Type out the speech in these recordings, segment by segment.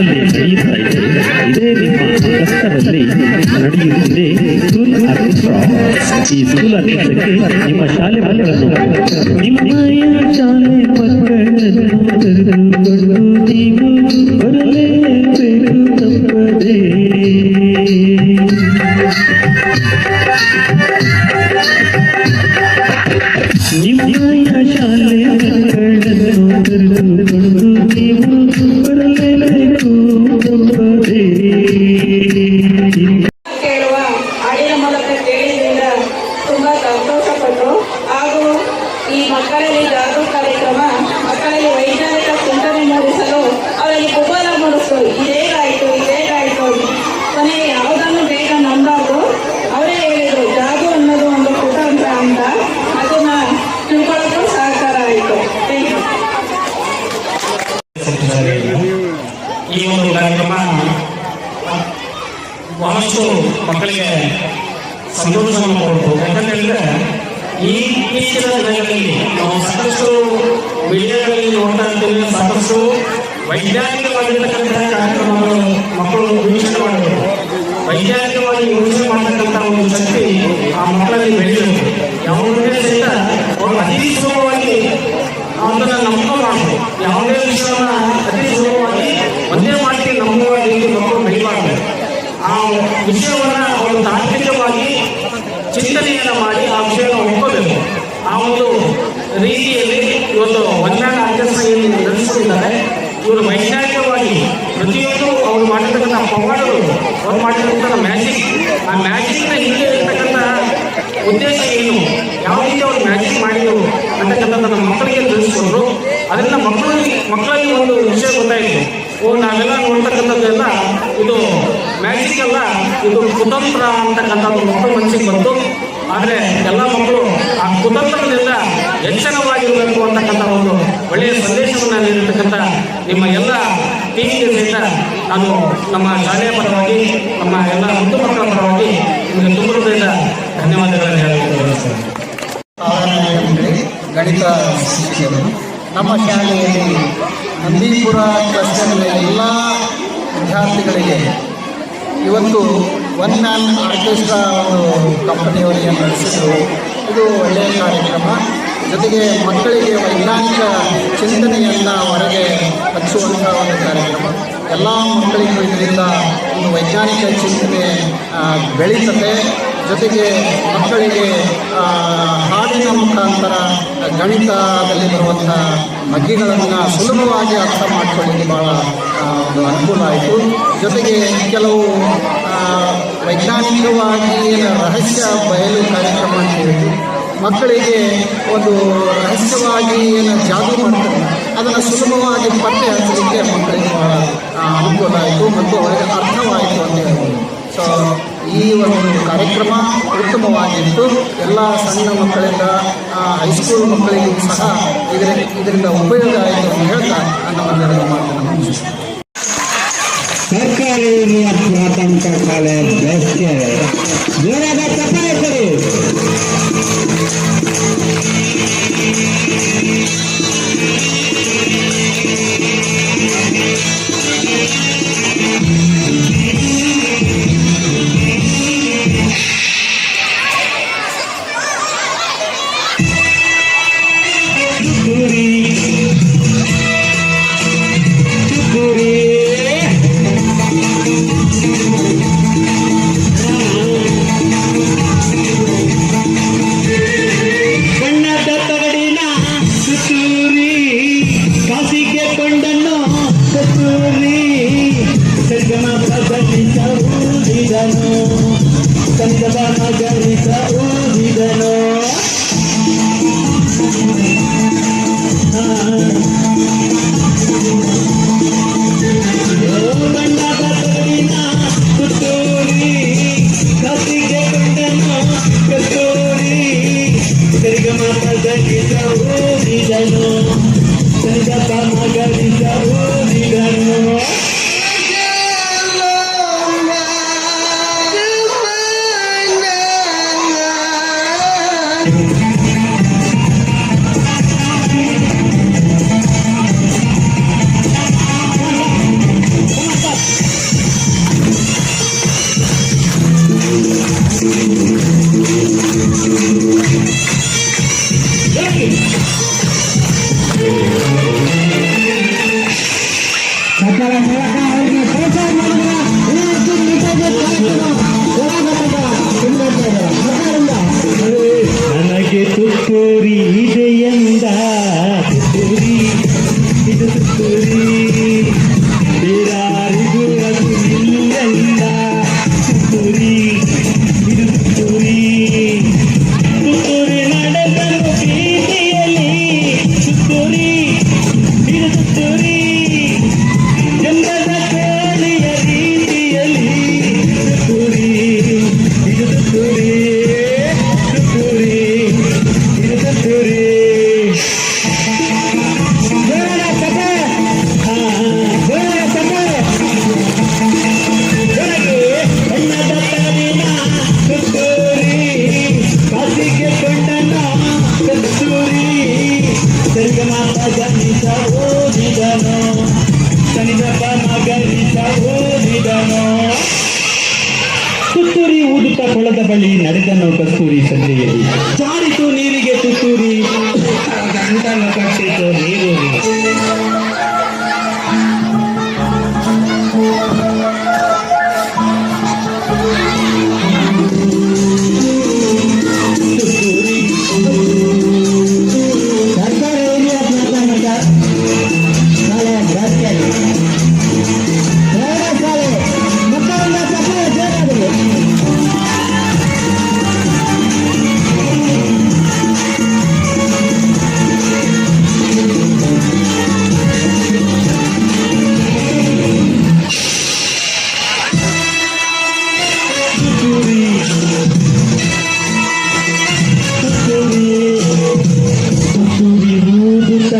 ಕಷ್ಟದಲ್ಲಿ ನಡೆಯುತ್ತಾ ಇದೆ ಇದೇ ನಿಮ್ಮ ಕಷ್ಟದಲ್ಲಿ ನಡೆಯುತ್ತಿದೆ ಸ್ಕೂಲ್ ಆರ್ಕೆಸ್ಟ್ರಾ ಈ ಸ್ಕೂಲ್ ಆರ್ಕೆಸ್ಟ್ರಾಕ್ಕೆ ನಿಮ್ಮ ಶಾಲೆ ಮಕ್ಕಳನ್ನು ನಿಮ್ಮಯ ಶಾಲೆ ಮಕ್ಕಳನ್ನು ಕರೆದುಕೊಂಡು ನೀವು ಬರಲೇಬೇಕು ತಪ್ಪದೇ ನಿಮ್ಮಯ ಶಾಲೆ ಮಕ್ಕಳನ್ನು ಕರೆದುಕೊಂಡು ನೀವು ವೈಜ್ಞಾನಿಕವಾಗಿರ್ತಕ್ಕಂತಹ ಕಾರ್ಯಕ್ರಮಗಳು ಮಕ್ಕಳು ವೀಕ್ಷಣೆ ಮಾಡಬೇಕು. ವೈಜ್ಞಾನಿಕವಾಗಿ ಯೋಚನೆ ಮಾಡತಕ್ಕಂತಹ ಒಂದು ಶಕ್ತಿ ಆ ಮಕ್ಕಳಲ್ಲಿ ಬೆಳೆಯಬೇಕು ಯಾವುದೇ ಸಹಿತ ಅವರು ಅತಿ ಸುಲಭವಾಗಿ ಅದನ್ನು ನಂಬಿಕೆ ಮಾಡಬೇಕು ಯಾವುದೇ ವಿಷಯವನ್ನ ಅತಿ ಸುಲಭವಾಗಿ ಒಂದೇ ಮಾಡಿ ನಂಬುವ ಮಕ್ಕಳು ಬೆಳಿಬಾರ್ದು. ಆ ವಿಷಯವನ್ನ ಅವರು ತಾಂತ್ರಿಕವಾಗಿ ಚಿಂತನೆಯನ್ನು ಮಾಡಿ ಆ ವಿಷಯವನ್ನು ಒಪ್ಕೋಬೇಕು. ಆ ಒಂದು ರೀತಿಯಲ್ಲಿ ಇವತ್ತು ವಜ್ರಾಣ ಆಚರಣೆಯಲ್ಲಿ ನಡೆಸುತ್ತಿದ್ದಾರೆ ಇವರು ವೈಜ್ಞಾನಿಕವಾಗಿ ಪ್ರತಿಯೊಂದು ಅವರು ಮಾಡಿರ್ತಕ್ಕಂಥ ಪವಾಡಗಳು ಅವ್ರು ಮಾಡಿರ್ತಕ್ಕಂಥ ಮ್ಯಾಜಿಕ್ ಆ ಮ್ಯಾಜಿಕ್ನ ಹಿಂದೆ ಇರ್ತಕ್ಕಂಥ ಉದ್ದೇಶ ಏನು? ಯಾವ ರೀತಿ ಅವ್ರು ಮ್ಯಾಜಿಕ್ ಮಾಡಿದರು ಅಂತಕ್ಕಂಥ ನಮ್ಮ ಮಕ್ಕಳಿಗೆ ತಿಳಿಸ್ಕೊಂಡ್ರು ಅದರಿಂದ ಮಕ್ಕಳಿಗೆ ಮಕ್ಕಳಲ್ಲಿ ಒಂದು ವಿಷಯ ಗೊತ್ತಾಯಿತು. ಓ, ನಾವೆಲ್ಲ ನೋಡ್ತಕ್ಕಂಥದ್ದೆಲ್ಲ ಇದು ಮ್ಯಾಜಿಕ್ ಅಲ್ಲ, ಇದು ಕುತಂತ್ರ ಅಂತಕ್ಕಂಥದ್ದು ಮಕ್ಕಳು ಮನಸ್ಸಿಗೆ ಬಂತು. ಆದರೆ ಎಲ್ಲ ಮಕ್ಕಳು ಆ ಕುತಂತ್ರದಿಂದ ಎಚ್ಚರವಾಗಿರಬೇಕು ಅಂತಕ್ಕಂಥ ಒಂದು ಒಳ್ಳೆಯ ಸಂದೇಶವನ್ನು ನೀಡಿರ್ತಕ್ಕಂಥ ನಿಮ್ಮ ಎಲ್ಲ ಸಹಿತ ನಾನು ನಮ್ಮ ಶಾಲೆಯ ಪರವಾಗಿ, ನಮ್ಮ ಎಲ್ಲ ಮುದ್ದು ಮಕ್ಕಳ ಪರವಾಗಿ ನಿಮಗೆ ತುಂಬ ಹೃದಯದ ಧನ್ಯವಾದಗಳನ್ನು ಹೇಳಬೇಕು ಸರ್ ಗಣಿತ ಶಿಕ್ಷಕರು, ನಮ್ಮ ಶಾಲೆಯಲ್ಲಿ ನಂದೀಪುರ ಕ್ಲಸ್ಟರ್ನ ಎಲ್ಲ ವಿದ್ಯಾರ್ಥಿಗಳಿಗೆ ಇವತ್ತು ಒನ್ ಮ್ಯಾನ್ ಆರ್ಕೆಸ್ಟ್ರಾ ಒಂದು ಕಂಪನಿಯವರಿಗೆ ನಡೆಸಿದ್ರು, ಇದು ಒಳ್ಳೆಯ ಕಾರ್ಯಕ್ರಮ. ಜೊತೆಗೆ ಮಕ್ಕಳಿಗೆ ವೈಜ್ಞಾನಿಕ ಚಿಂತನೆಯನ್ನು ಹೊರಗೆ ಹಚ್ಚುವಂಥ ಒಂದು ಕಾರ್ಯಕ್ರಮ. ಎಲ್ಲ ಮಕ್ಕಳಿಗೂ ಇದರಿಂದ ಒಂದು ವೈಜ್ಞಾನಿಕ ಚಿಂತನೆ ಬೆಳೀತದೆ ಜೊತೆಗೆ ಮಕ್ಕಳಿಗೆ ಹಾಡಿನ ಮುಖಾಂತರ ಗಣಿತದಲ್ಲಿ ಬರುವಂಥ ಮಗ್ಗಿಗಳನ್ನು ಸುಲಭವಾಗಿ ಅರ್ಥ ಮಾಡಿಕೊಳ್ಳಿಕ್ಕೆ ಭಾಳ ಒಂದು ಅನುಕೂಲ ಆಯಿತು. ಜೊತೆಗೆ ಕೆಲವು ವೈಜ್ಞಾನಿಕವಾಗಿ ರಹಸ್ಯ ಬಯಲು ಕಾರ್ಯಕ್ರಮ ಮಕ್ಕಳಿಗೆ ಒಂದು ರಹಸ್ಯವಾಗಿ ಏನು ಜಾದು ಮಾಡ್ತಾರೆ, ಅದನ್ನು ಸುಲಭವಾಗಿ ಪತ್ತೆ ಹಚ್ಚಲಿಕ್ಕೆ ಮಕ್ಕಳಿಗೆ ಭಾಳ ಅನುಕೂಲ ಆಯಿತು ಮತ್ತು ಅವರಿಗೆ ಅರ್ಥವಾಯಿತು ಅಂತ ಹೇಳ್ಬೋದು. ಸೊ ಈ ಒಂದು ಕಾರ್ಯಕ್ರಮ ಉತ್ತಮವಾಗಿತ್ತು. ಎಲ್ಲ ಸಣ್ಣ ಮಕ್ಕಳಿಂದ ಹೈಸ್ಕೂಲ್ ಮಕ್ಕಳಿಗೂ ಸಹ ಇದರ, ಇದರಿಂದ ಉಪಯೋಗ ಆಯಿತು ಅಂತ ಹೇಳ್ತಾ ನಮ್ಮ ಮಾತನ್ನು ಸರ್ಕಾರಿ ಪ್ರಾಥಮಿಕ ಶಾಲೆ, ಬೆಸ್ಗೆ. ಕಥೆ ಚಪ್ಪಾಳೆ ನನಗೆ ತುತ್ತೂರಿ ಊದುತ್ತ ಕೊಳದ ಬಳಿ ನಡೆದನು ಕಸ್ತೂರಿ ಸಂಜೆಯಲ್ಲಿ ಜಾರಿತು ನೀರಿಗೆ ತುತ್ತೂರಿ. ಗಂಟನ್ನು ಕಟ್ಟಿತು ನೀರೂರಿ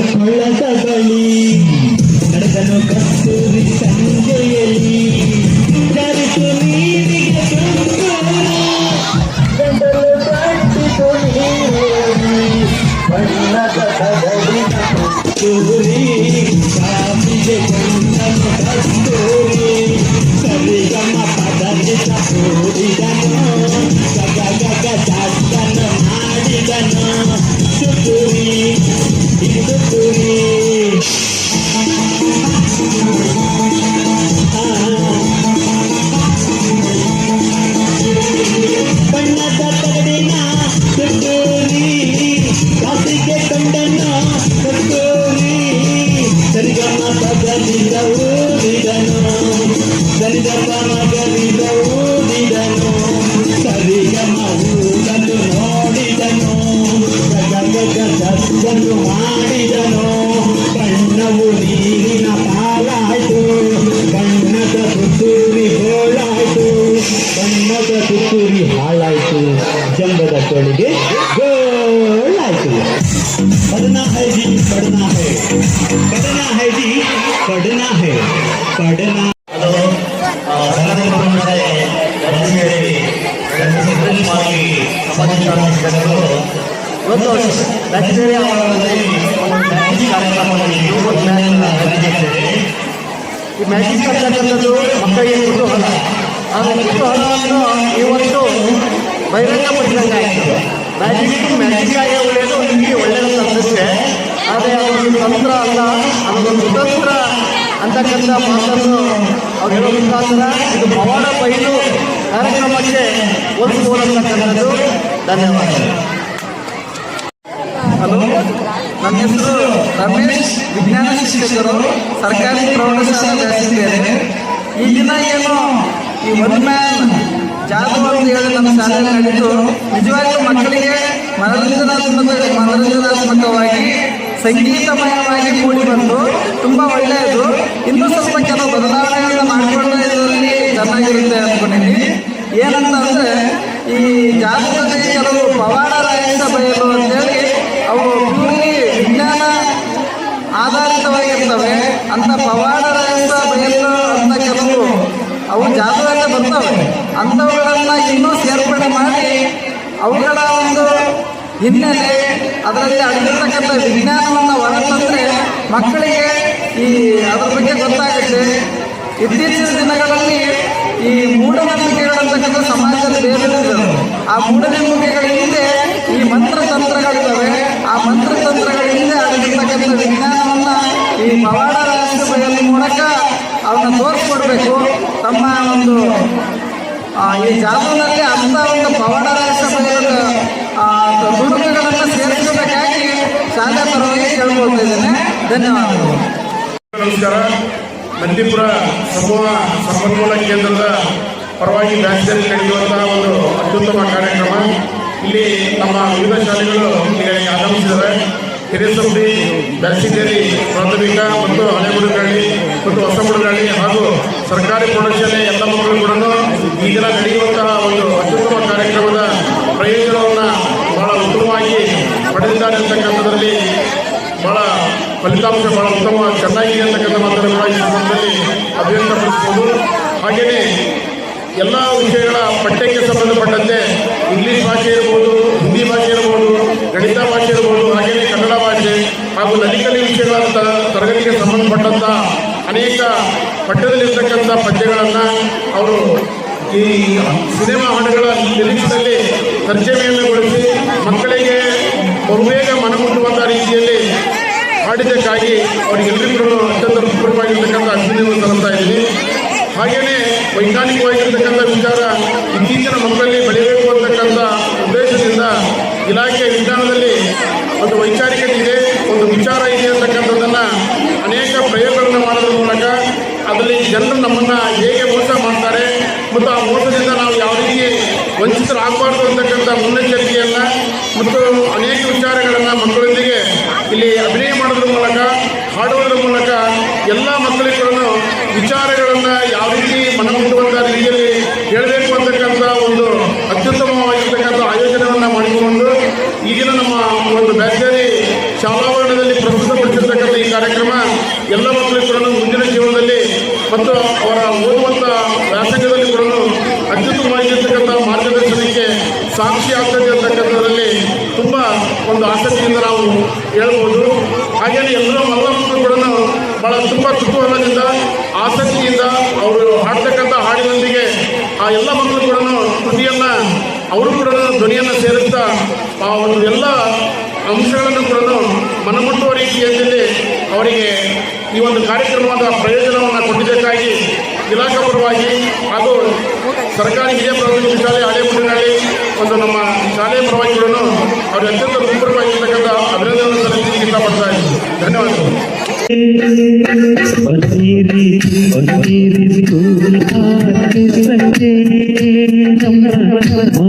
ಊದುತ್ತ ಕೊಳ್ಳದ ಬಳಿ ನಡೆದನು ಕಸ್ತೂರಿ ಸಂಜೆಯಲ್ಲಿ ಜಾರಿತು ನೀರಿಗೆ ತುತ್ತೂರಿ ಗಂಟಲು ಕಟ್ಟಿತು ನೀರಲ್ಲಿ ಬಣ್ಣದ ಕದಡಿನ ತುತ್ತೂರಿ ಕಾಸಿಗೆ ಕೊಂಡನು ಕಸ್ತೂರಿ ಸರಿಗಮ ಪದನಿತ ಕೂಡಿದನು ಗಗ ಗಗ ಜಾತನು ಮಾಡಿದನು ತುತ್ತೂರಿ ಇದು ತುತ್ತೂರಿ ಒಂದು ಮ್ಯಾಜಿಕ್ ರಚಿಸಿದ್ದೇವೆ ಈ ಮ್ಯಾಜಿಕ್ ಅಂತಕ್ಕಂಥದ್ದು ಮಕ್ಕಳಿಗೆ ಕುತೂಹಲ ಆ ಕುತೂಹಲವನ್ನು ಇವತ್ತು ಬಹಿರಂಗಪಡಿಸಿದಂಗಾಯಿತು ಮ್ಯಾಜಿಕ್ ಮ್ಯಾಜಿಕ್ ಆಗಿ ಒಳ್ಳೆಯದು ನಿಮಗೆ ಒಳ್ಳೆಯದು ಅನಿಸುತ್ತೆ ಆದರೆ ಅದೊಂದು ತಂತ್ರ ಅಲ್ಲ ಅದೊಂದು ಕುತಂತ್ರ ಅಂತಕ್ಕಂಥ ಮಾತನ್ನು ಅವ್ರು ಹೇಳೋ ಮುಖಾಂತರ ಇದು ಪವಾಡ ಬೈಲು ಕಾರ್ಯಕ್ರಮಕ್ಕೆ ಒಂದು ಮೂಲಕ್ಕಂಥದ್ದು ಧನ್ಯವಾದ ಹಲೋ, ನನ್ನ ಹೆಸರು ರಮೇಶ್ ವಿಜ್ಞಾನ ಶಿಕ್ಷಕರು, ಸರ್ಕಾರಿ ಪ್ರೌಢಶಾಲೆ ಈ ದಿನ ಏನು ಈ ಒನ್ ಮ್ಯಾನ್ ಜಾದು ಅಂತ ಹೇಳಿ ನಮ್ಮ ಶಾಲೆಯಲ್ಲಿ ನಡೆದು ನಿಜವಾಗ್ಲೂ ಮಕ್ಕಳಿಗೆ ಮನರಂಜನಾತ್ಮಕ ಮನರಂಜನಾತ್ಮಕವಾಗಿ ಸಂಗೀತಮಯವಾಗಿ ಕೂಡಿ ಬಂದು ತುಂಬ ಒಳ್ಳೆಯದು ಇನ್ನೂ ಸ್ವಲ್ಪ ಕೆಲವು ಬದಲಾವಣೆಗಳನ್ನ ಮಾಡಿಕೊಳ್ಳೋದ್ರಲ್ಲಿ ಚೆನ್ನಾಗಿರುತ್ತೆ ಅಂದ್ಕೊಂಡಿದ್ದೀನಿ ಏನಂತಂದ್ರೆ ಈ ಜಾತಕದಲ್ಲಿ ಕೆಲವು ಪವಾಡ ರಹಿತ ಬಯಲು ಅಂತೇಳಿ ಅವು ಪ್ಯೂರ್ಲಿ ವಿಜ್ಞಾನ ಆಧಾರಿತವಾಗಿರ್ತವೆ ಅಂತ ಪವಾಡರ ಬಯಲು ಅಂತ ಕೆಲವು ಅವು ಜಾತಕ ಬರ್ತವೆ. ಅಂಥವುಗಳನ್ನ ಇನ್ನೂ ಸೇರ್ಪಡೆ ಮಾಡಿ, ಅವುಗಳ ಒಂದು ಹಿನ್ನೆಲೆ, ಅದರಲ್ಲಿ ಅಡಗಿರ್ತಕ್ಕಂಥ ವಿಜ್ಞಾನವನ್ನು ಹೊರತಂದ್ರೆ ಮಕ್ಕಳಿಗೆ ಈ ಅದರ ಬಗ್ಗೆ ಗೊತ್ತಾಗುತ್ತೆ. ಇತ್ತೀಚಿನ ದಿನಗಳಲ್ಲಿ ಈ ಮೂಢನಂಬಿಕೆಗಳಂತಕ್ಕಂಥ ಸಮಾಜದಲ್ಲಿ ಬೇರೆ ಆ ಮೂಢನಂಬಿಕೆಗಳ ಹಿಂದೆ ಈ ಮಂತ್ರತಂತ್ರಗಳಿದ್ದಾವೆ ಆ ಮಂತ್ರತಂತ್ರಗಳ ಹಿಂದೆ ಅಡಗಿರ್ತಕ್ಕಂಥ ವಿಜ್ಞಾನವನ್ನು ಈ ಪವಾಡ ಬಯಲು ಮೂಲಕ ಅವನ್ನ ತೋರಿಸ್ಕೊಡ್ಬೇಕು ತಮ್ಮ ಒಂದು ಈ ಜಾದೂನಲ್ಲಿ ಅಂಥ ಒಂದು ಪವಾಡ ದುಡುಕುಗಳನ್ನು ಸೇರಿಸಬೇಕಾಗಿ ಶಾಲೆ ಪರವಾಗಿ ಕೇಳ್ಕೊಳ್ತಾ ಇದ್ದೇನೆ. ಧನ್ಯವಾದಗಳು. ನಮಸ್ಕಾರ. ನಂದಿಪುರ ಸಮೂಹ ಸಂಪನ್ಮೂಲ ಕೇಂದ್ರದ ಪರವಾಗಿ ಬ್ಯಾಂಕ್ ನಡೆಯುವಂತಹ ಒಂದು ಅತ್ಯುತ್ತಮ ಕಾರ್ಯಕ್ರಮ. ಇಲ್ಲಿ ನಮ್ಮ ವಿವಿಧ ಶಾಲೆಗಳು ಆಗಮಿಸಿದ್ದಾರೆ ಹಿರೇಸಂಬಿ ಬ್ಯಾಸಿಗೇರಿ ಪ್ರಾಥಮಿಕ ಮತ್ತು ಹಳೆಗುಡಗಾಳಿ ಮತ್ತು ಹೊಸಗುಡಗಾಳಿ ಹಾಗೂ ಸರ್ಕಾರಿ ಪ್ರೌಢಶಾಲೆ ಎಲ್ಲ ಮಕ್ಕಳು ಕೂಡ ಈ ದಿನ ನಡೆಯುವಂತಹ ಒಂದು ಅತ್ಯುತ್ತಮ ಕಾರ್ಯಕ್ರಮದ ಪ್ರಯೋಜನವನ್ನು ಬಹಳ ಉತ್ತಮವಾಗಿ ಪಡೆದಿದ್ದಾರೆ ಅಂತಕ್ಕಂಥದ್ರಲ್ಲಿ ಬಹಳ ಫಲಿತಾಂಶ, ಬಹಳ ಉತ್ತಮ ಚೆನ್ನಾಗಿದೆ ಅಂತಕ್ಕಂಥ ಮಾತನ್ನು ಕೂಡ ಈ ಸಂದರ್ಭದಲ್ಲಿ ಅಭಿವ್ಯಕ್ತಪಡಿಸಬಹುದು ಹಾಗೆಯೇ ಎಲ್ಲ ವಿಷಯಗಳ ಪಠ್ಯಕ್ಕೆ ಸಂಬಂಧಪಟ್ಟಂತೆ ಇಂಗ್ಲಿಷ್ ಭಾಷೆ ಇರ್ಬೋದು, ಹಿಂದಿ ಭಾಷೆ ಇರ್ಬೋದು, ಗಣಿತ ಭಾಷೆ ಇರ್ಬೋದು, ಹಾಗೆಯೇ ಹಾಗೂ ನಲಿಕಲಿ ವಿಷಯಗಳ ತ- ತರಗತಿಗೆ ಸಂಬಂಧಪಟ್ಟಂಥ ಅನೇಕ ಪಠ್ಯದಲ್ಲಿರ್ತಕ್ಕಂಥ ಪದ್ಯಗಳನ್ನು ಅವರು ಈ ಸಿನಿಮಾ ಹಾಡುಗಳ ನಿರೀಕ್ಷೆಯಲ್ಲಿ ತರ್ಜಮೆಯನ್ನುಗೊಳಿಸಿ ಮಕ್ಕಳಿಗೆ ಬಹುಬೇಗ ಮನಮುಟ್ಟುವಂಥ ರೀತಿಯಲ್ಲಿ ಹಾಡಿದ್ದಕ್ಕಾಗಿ ಅವರಿಗೆಲ್ಲರಿಗೂ ಅತ್ಯಂತ ಪೂರ್ವವಾಗಿರ್ತಕ್ಕಂಥ ಅಭಿನಂದನೆ ತರುತ್ತಾ ಇದ್ದೀನಿ. ಹಾಗೆಯೇ ವೈಜ್ಞಾನಿಕವಾಗಿರ್ತಕ್ಕಂಥ ವಿಚಾರ ಇತ್ತೀಚಿನ ಮಕ್ಕಳಲ್ಲಿ ಬೆಳೆಯಬೇಕು ಅಂತಕ್ಕಂಥ ಉದ್ದೇಶದಿಂದ ಇಲಾಖೆ ವಿಜ್ಞಾನದಲ್ಲಿ ಒಂದು ವೈಚಾರಿಕತೆ ಇದೆ, ಒಂದು ವಿಚಾರ ಇದೆ ಅಂತಕ್ಕಂಥದ್ದನ್ನು ಅನೇಕ ಪ್ರಯೋಗಗಳನ್ನು ಮಾಡೋದ್ರ ಮೂಲಕ ಅದರಲ್ಲಿ ಜನರು ನಮ್ಮನ್ನು ಹೇಗೆ ಮೋಸ ಮಾಡ್ತಾರೆ ಮತ್ತು ಆ ಮೋಸದಿಂದ ನಾವು ಯಾವ ರೀತಿ ವಂಚಿತರಾಗಬಾರ್ದು ಅಂತಕ್ಕಂಥ ಮುನ್ನೆಚ್ಚರಿಕೆಯನ್ನು ಮತ್ತು ಅನೇಕ ವಿಚಾರಗಳನ್ನು ಮಕ್ಕಳೊಂದಿಗೆ ಇಲ್ಲಿ ಅಭಿನಯ ಮಾಡೋದ್ರ ಮೂಲಕ ಹಾಡುವುದರ ಮೂಲಕ ಎಲ್ಲ ಮಕ್ಕಳಿಗೂ ವಿಚಾರಗಳನ್ನು ಯಾವ ರೀತಿ ಮನಮುಟ್ಟುವಂಥ ರೀತಿಯಲ್ಲಿ ಹೇಳಬೇಕು ಅಂತಕ್ಕಂಥ ಒಂದು ಅತ್ಯುತ್ತಮವಾಗಿರ್ತಕ್ಕಂಥ ಆಯೋಜನೆಯನ್ನು ಮಾಡಿಕೊಂಡು ಈಗಿನ ನಮ್ಮ ಒಂದು ಬ್ಯಾಚರಿ ಶಾಲಾವರಣದಲ್ಲಿ ಪ್ರಸ್ತುತಪಡಿಸಿರ್ತಕ್ಕಂಥ ಈ ಕಾರ್ಯಕ್ರಮ ಎಲ್ಲ ಮಕ್ಕಳಿಗೂ ಕೂಡ ಮುಂದಿನ ಜೀವನದಲ್ಲಿ ಮತ್ತು ಅವರ ಓದುವಂಥ ವ್ಯಾಸಂಗದಲ್ಲಿ ಕೂಡ ಅತ್ಯುತ್ತಮವಾಗಿರ್ತಕ್ಕಂಥ ಮಾರ್ಗದರ್ಶನಕ್ಕೆ ಸಾಕ್ಷಿ ಆಗ್ತದೆ ಅಂತಕ್ಕಂಥದ್ರಲ್ಲಿ ತುಂಬ ಒಂದು ಆಸಕ್ತಿಯಿಂದ ನಾವು ಹೇಳ್ಬೋದು. ಹಾಗೆಯೇ ಎಲ್ಲ ಎಲ್ಲ ಮಕ್ಕಳು ಕೂಡ ಭಾಳ ತುಂಬ ಕುತೂಹಲದಿಂದ, ಆಸಕ್ತಿಯಿಂದ ಅವರು ಹಾಡ್ತಕ್ಕಂಥ ಹಾಡಿನೊಂದಿಗೆ ಆ ಎಲ್ಲ ಮಕ್ಕಳು ಕೂಡ ಕೃತಿಯನ್ನು, ಅವರು ಕೂಡ ಧ್ವನಿಯನ್ನು ಸೇರಿಸ್ತಾ ಆ ಒಂದು ಎಲ್ಲ ಅಂಶಗಳನ್ನು ಕೂಡ ಮನಮುಟ್ಟುವ ರೀತಿಯಲ್ಲಿ ಅವರಿಗೆ ಈ ಒಂದು ಕಾರ್ಯಕ್ರಮದ ಪ್ರಯೋಜನವನ್ನು ಕೊಟ್ಟಿದ್ದಕ್ಕಾಗಿ ಇಲಾಖಾ ಪರವಾಗಿ ಹಾಗೂ ಸರ್ಕಾರಿ ಹಿರಿಯ ಪ್ರಾಥಮಿಕ ಶಾಲೆ ಹಳೆಮುಡಿನಲ್ಲಿ ಒಂದು ನಮ್ಮ ಶಾಲೆಯ ಪರವಾಗಿ ಅವರು ಅತ್ಯಂತ ರೂಪವಾಗಿರ್ತಕ್ಕಂಥ ಅಭಿನಂದನೆ ಸಲ್ಲಿಸಲಿಕ್ಕೆ ಇಷ್ಟಪಡ್ತಾ ಇದ್ದೀನಿ. ಧನ್ಯವಾದಗಳು. ನಮ್ಮ